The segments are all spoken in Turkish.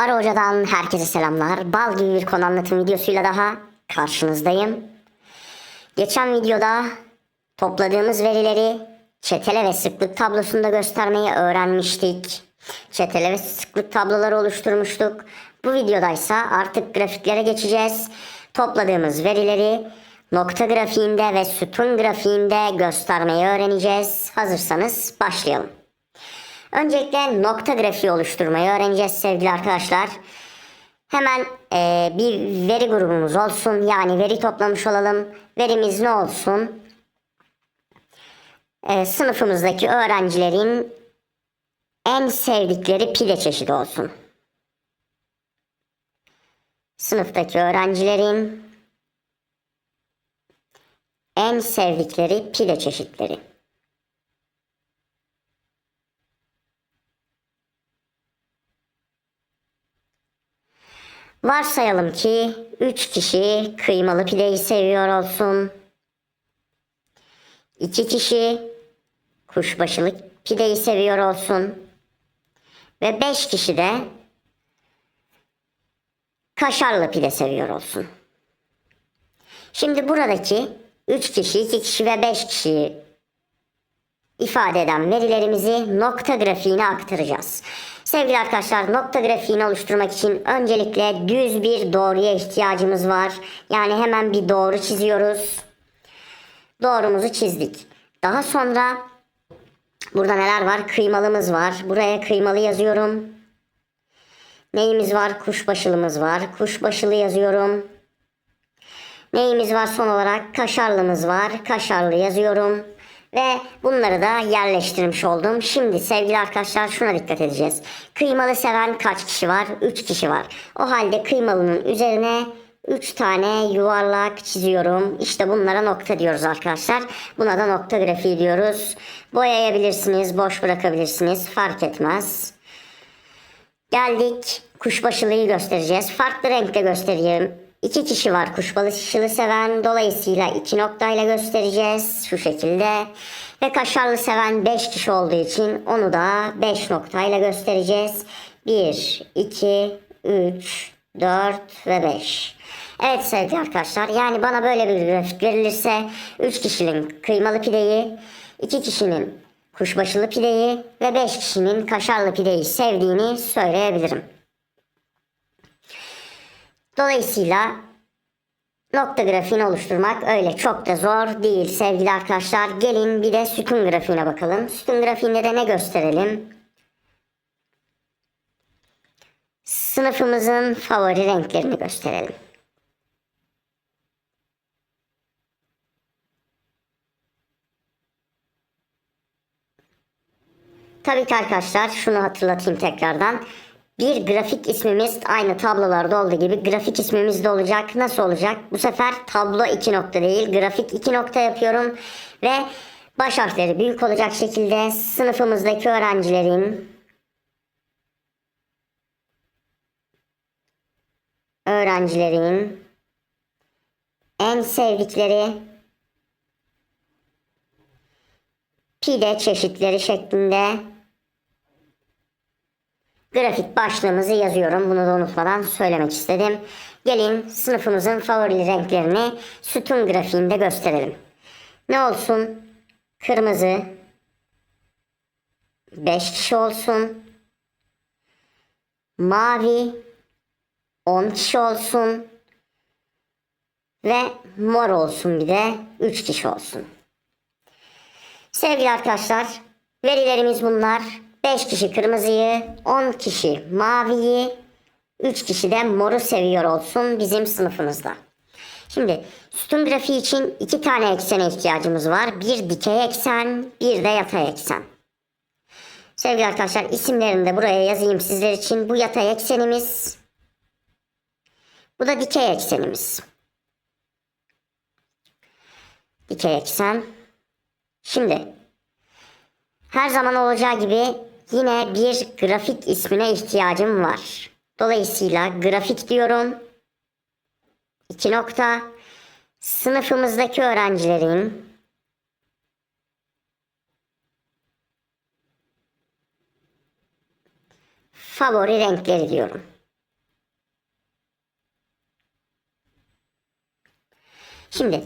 Ara Hoca'dan herkese selamlar. Bal gibi bir konu anlatım videosuyla daha karşınızdayım. Geçen videoda topladığımız verileri çetele ve sıklık tablosunda göstermeyi öğrenmiştik. Çetele ve sıklık tabloları oluşturmuştuk. Bu videodaysa artık grafiklere geçeceğiz. Topladığımız verileri nokta grafiğinde ve sütun grafiğinde göstermeyi öğreneceğiz. Hazırsanız başlayalım. Öncelikle nokta grafiği oluşturmayı öğreneceğiz sevgili arkadaşlar. Hemen eee, bir veri grubumuz olsun. Yani veri toplamış olalım. Verimiz ne olsun? Eee, sınıfımızdaki öğrencilerin en sevdikleri pide çeşidi olsun. Sınıftaki öğrencilerin en sevdikleri pide çeşitleri. Varsayalım ki 3 kişi kıymalı pideyi seviyor olsun. 2 kişi kuşbaşılı pideyi seviyor olsun. Ve 5 kişi de kaşarlı pide seviyor olsun. Şimdi buradaki 3 kişi, 2 kişi ve 5 kişiyi ifade eden verilerimizi nokta grafiğine aktaracağız. Sevgili arkadaşlar nokta grafiğini oluşturmak için öncelikle düz bir doğruya ihtiyacımız var. Yani hemen bir doğru çiziyoruz. Doğrumuzu çizdik. Daha sonra burada neler var? Kıymalımız var. Buraya kıymalı yazıyorum. Neyimiz var? Kuşbaşılımız var. Kuşbaşılı yazıyorum. Neyimiz var son olarak? Kaşarlımız var. Kaşarlı yazıyorum. Ve bunları da yerleştirmiş oldum. Şimdi sevgili arkadaşlar şuna dikkat edeceğiz. Kıymalı seven kaç kişi var? 3 kişi var. O halde kıymalının üzerine 3 tane yuvarlak çiziyorum. İşte bunlara nokta diyoruz arkadaşlar. Buna da nokta grafiği diyoruz. Boyayabilirsiniz, boş bırakabilirsiniz. Fark etmez. Geldik kuşbaşılıyı göstereceğiz. Farklı renkte göstereyim. İki kişi var kuşbaşılı seven. Dolayısıyla iki noktayla göstereceğiz. Şu şekilde. Ve kaşarlı seven 5 kişi olduğu için onu da 5 noktayla göstereceğiz. 1, 2, 3, 4 ve 5. Evet sevgili arkadaşlar yani bana böyle bir grafik verilirse 3 kişinin kıymalı pideyi, 2 kişinin kuşbaşılı pideyi ve 5 kişinin kaşarlı pideyi sevdiğini söyleyebilirim. Dolayısıyla nokta grafiğini oluşturmak öyle çok da zor değil sevgili arkadaşlar. Gelin bir de sütun grafiğine bakalım. Sütun grafiğinde de ne gösterelim? Sınıfımızın favori renklerini gösterelim. Tabii ki arkadaşlar şunu hatırlatayım tekrardan. Bir grafik ismimiz aynı tablolarda olduğu gibi grafik ismimiz de olacak. Nasıl olacak? Bu sefer tablo iki nokta değil grafik iki nokta yapıyorum. Ve baş harfleri büyük olacak şekilde sınıfımızdaki öğrencilerin öğrencilerin en sevdikleri pide çeşitleri şeklinde grafik başlığımızı yazıyorum. Bunu da unutmadan söylemek istedim. Gelin sınıfımızın favori renklerini sütun grafiğinde gösterelim. Ne olsun? Kırmızı 5 kişi olsun. Mavi 10 kişi olsun. Ve mor olsun bir de 3 kişi olsun. Sevgili arkadaşlar, verilerimiz bunlar. 5 kişi kırmızıyı, 10 kişi maviyi, 3 kişi de moru seviyor olsun bizim sınıfımızda. Şimdi sütun grafiği için iki tane eksene ihtiyacımız var. Bir dikey eksen, bir de yatay eksen. Sevgili arkadaşlar isimlerini de buraya yazayım sizler için. Bu yatay eksenimiz. Bu da dikey eksenimiz. Dikey eksen. Şimdi her zaman olacağı gibi Yine bir grafik ismine ihtiyacım var. Dolayısıyla grafik diyorum. İki nokta. Sınıfımızdaki öğrencilerin favori renkleri diyorum. Şimdi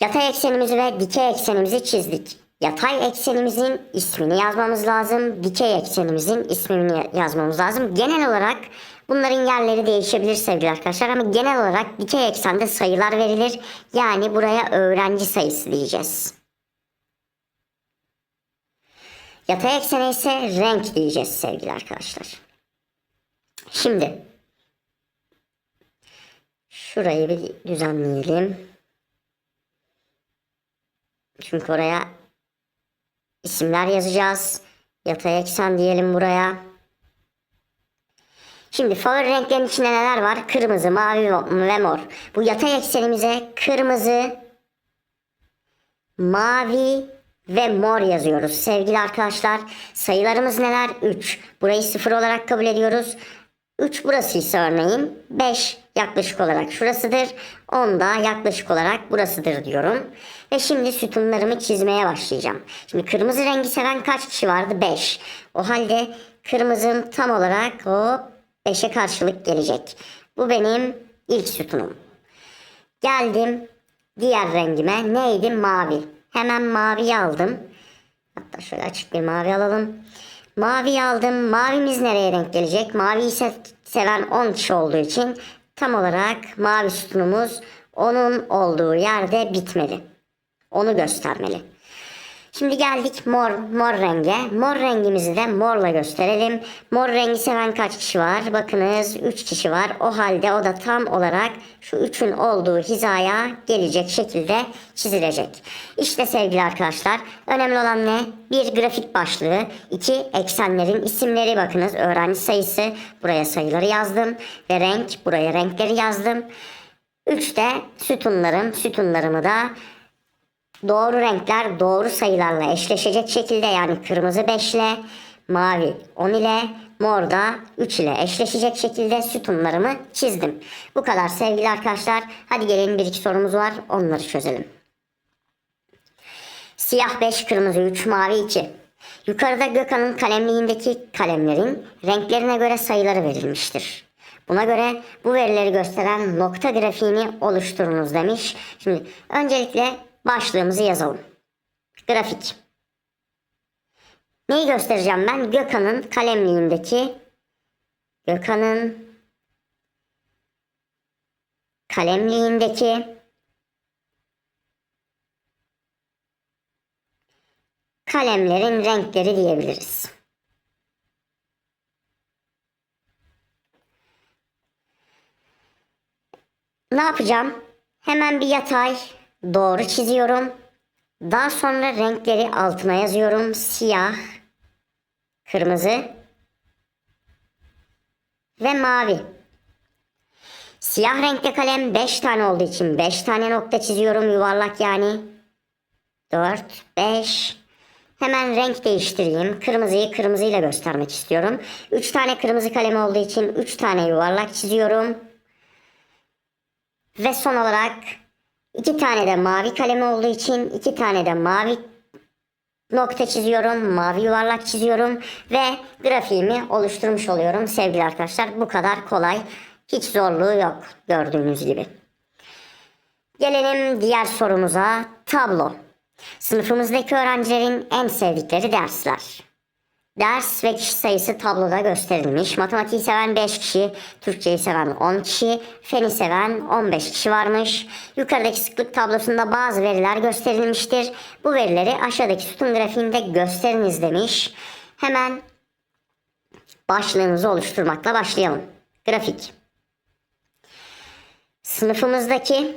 yatay eksenimizi ve dikey eksenimizi çizdik. Yatay eksenimizin ismini yazmamız lazım. Dikey eksenimizin ismini yazmamız lazım. Genel olarak bunların yerleri değişebilir sevgili arkadaşlar ama genel olarak dikey eksende sayılar verilir. Yani buraya öğrenci sayısı diyeceğiz. Yatay eksene ise renk diyeceğiz sevgili arkadaşlar. Şimdi şurayı bir düzenleyelim. Çünkü oraya isimler yazacağız. Yatay eksen diyelim buraya. Şimdi favori renklerin içinde neler var? Kırmızı, mavi ve mor. Bu yatay eksenimize kırmızı, mavi ve mor yazıyoruz. Sevgili arkadaşlar sayılarımız neler? 3. Burayı 0 olarak kabul ediyoruz. 3 burası ise örneğin 5 yaklaşık olarak şurasıdır. 10 da yaklaşık olarak burasıdır diyorum. Ve şimdi sütunlarımı çizmeye başlayacağım. Şimdi kırmızı rengi seven kaç kişi vardı? 5. O halde kırmızım tam olarak o 5'e karşılık gelecek. Bu benim ilk sütunum. Geldim diğer rengime. Neydi? Mavi. Hemen maviyi aldım. Hatta şöyle açık bir mavi alalım. Mavi aldım. Mavimiz nereye renk gelecek? Mavi ise seven 10 kişi olduğu için tam olarak mavi sütunumuz onun olduğu yerde bitmeli. Onu göstermeli. Şimdi geldik mor, mor renge. Mor rengimizi de morla gösterelim. Mor rengi seven kaç kişi var? Bakınız 3 kişi var. O halde o da tam olarak şu 3'ün olduğu hizaya gelecek şekilde çizilecek. İşte sevgili arkadaşlar önemli olan ne? Bir grafik başlığı, iki eksenlerin isimleri bakınız öğrenci sayısı buraya sayıları yazdım ve renk buraya renkleri yazdım. 3 de sütunlarım, sütunlarımı da doğru renkler doğru sayılarla eşleşecek şekilde yani kırmızı 5 ile mavi 10 ile mor da 3 ile eşleşecek şekilde sütunlarımı çizdim. Bu kadar sevgili arkadaşlar. Hadi gelin bir iki sorumuz var onları çözelim. Siyah 5, kırmızı 3, mavi 2. Yukarıda Gökhan'ın kalemliğindeki kalemlerin renklerine göre sayıları verilmiştir. Buna göre bu verileri gösteren nokta grafiğini oluşturunuz demiş. Şimdi öncelikle başlığımızı yazalım. Grafik. Neyi göstereceğim ben? Gökhan'ın kalemliğindeki Gökhan'ın kalemliğindeki kalemlerin renkleri diyebiliriz. Ne yapacağım? Hemen bir yatay doğru çiziyorum. Daha sonra renkleri altına yazıyorum. Siyah, kırmızı ve mavi. Siyah renkte kalem 5 tane olduğu için 5 tane nokta çiziyorum yuvarlak yani. 4, 5. Hemen renk değiştireyim. Kırmızıyı kırmızıyla göstermek istiyorum. 3 tane kırmızı kalem olduğu için 3 tane yuvarlak çiziyorum. Ve son olarak iki tane de mavi kalem olduğu için iki tane de mavi nokta çiziyorum. Mavi yuvarlak çiziyorum. Ve grafiğimi oluşturmuş oluyorum sevgili arkadaşlar. Bu kadar kolay. Hiç zorluğu yok gördüğünüz gibi. Gelelim diğer sorumuza. Tablo. Sınıfımızdaki öğrencilerin en sevdikleri dersler. Ders ve kişi sayısı tabloda gösterilmiş. Matematiği seven 5 kişi, Türkçeyi seven 10 kişi, feni seven 15 kişi varmış. Yukarıdaki sıklık tablosunda bazı veriler gösterilmiştir. Bu verileri aşağıdaki sütun grafiğinde gösteriniz demiş. Hemen başlığımızı oluşturmakla başlayalım. Grafik. Sınıfımızdaki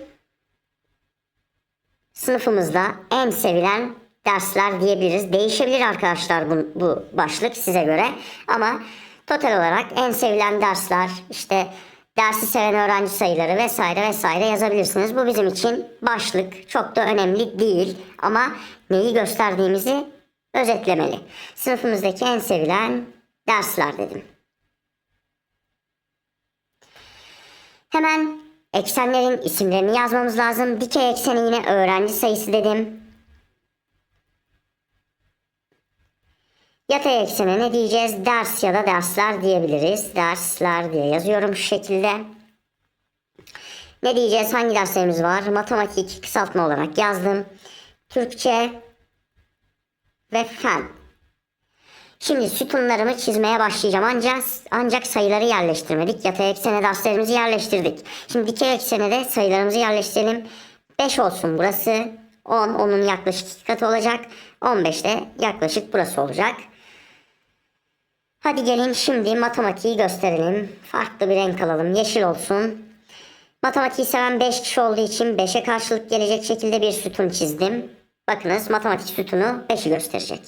sınıfımızda en sevilen dersler diyebiliriz. Değişebilir arkadaşlar bu, bu başlık size göre. Ama total olarak en sevilen dersler işte dersi seven öğrenci sayıları vesaire vesaire yazabilirsiniz. Bu bizim için başlık çok da önemli değil ama neyi gösterdiğimizi özetlemeli. Sınıfımızdaki en sevilen dersler dedim. Hemen eksenlerin isimlerini yazmamız lazım. Dikey ekseni yine öğrenci sayısı dedim. Yatay eksene ne diyeceğiz? Ders ya da dersler diyebiliriz. Dersler diye yazıyorum şu şekilde. Ne diyeceğiz? Hangi derslerimiz var? Matematik kısaltma olarak yazdım. Türkçe ve fen. Şimdi sütunlarımı çizmeye başlayacağım ancak ancak sayıları yerleştirmedik. Yatay eksene derslerimizi yerleştirdik. Şimdi dikey eksene de sayılarımızı yerleştirelim. 5 olsun burası. 10, onun yaklaşık iki katı olacak. 15 de yaklaşık burası olacak. Hadi gelin şimdi matematiği gösterelim. Farklı bir renk alalım. Yeşil olsun. Matematiği seven 5 kişi olduğu için 5'e karşılık gelecek şekilde bir sütun çizdim. Bakınız matematik sütunu 5'i gösterecek.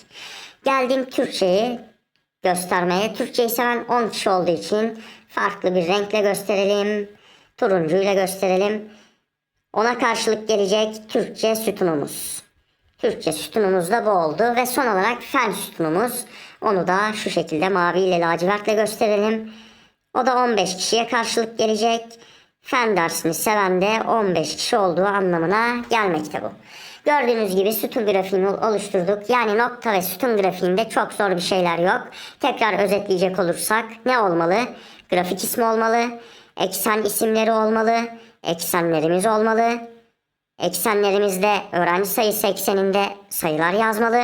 Geldim Türkçeyi göstermeye. Türkçeyi seven 10 kişi olduğu için farklı bir renkle gösterelim. Turuncuyla gösterelim. Ona karşılık gelecek Türkçe sütunumuz. Türkçe sütunumuz da bu oldu ve son olarak fen sütunumuz. Onu da şu şekilde mavi ile lacivertle gösterelim. O da 15 kişiye karşılık gelecek. Fen dersini seven de 15 kişi olduğu anlamına gelmekte bu. Gördüğünüz gibi sütun grafiğini oluşturduk. Yani nokta ve sütun grafiğinde çok zor bir şeyler yok. Tekrar özetleyecek olursak ne olmalı? Grafik ismi olmalı. Eksen isimleri olmalı. Eksenlerimiz olmalı. Eksenlerimizde öğrenci sayısı ekseninde sayılar yazmalı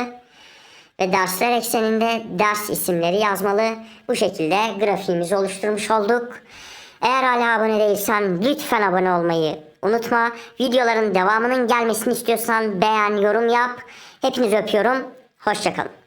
ve dersler ekseninde ders isimleri yazmalı. Bu şekilde grafiğimizi oluşturmuş olduk. Eğer hala abone değilsen lütfen abone olmayı unutma. Videoların devamının gelmesini istiyorsan beğen, yorum yap. Hepinizi öpüyorum. Hoşçakalın.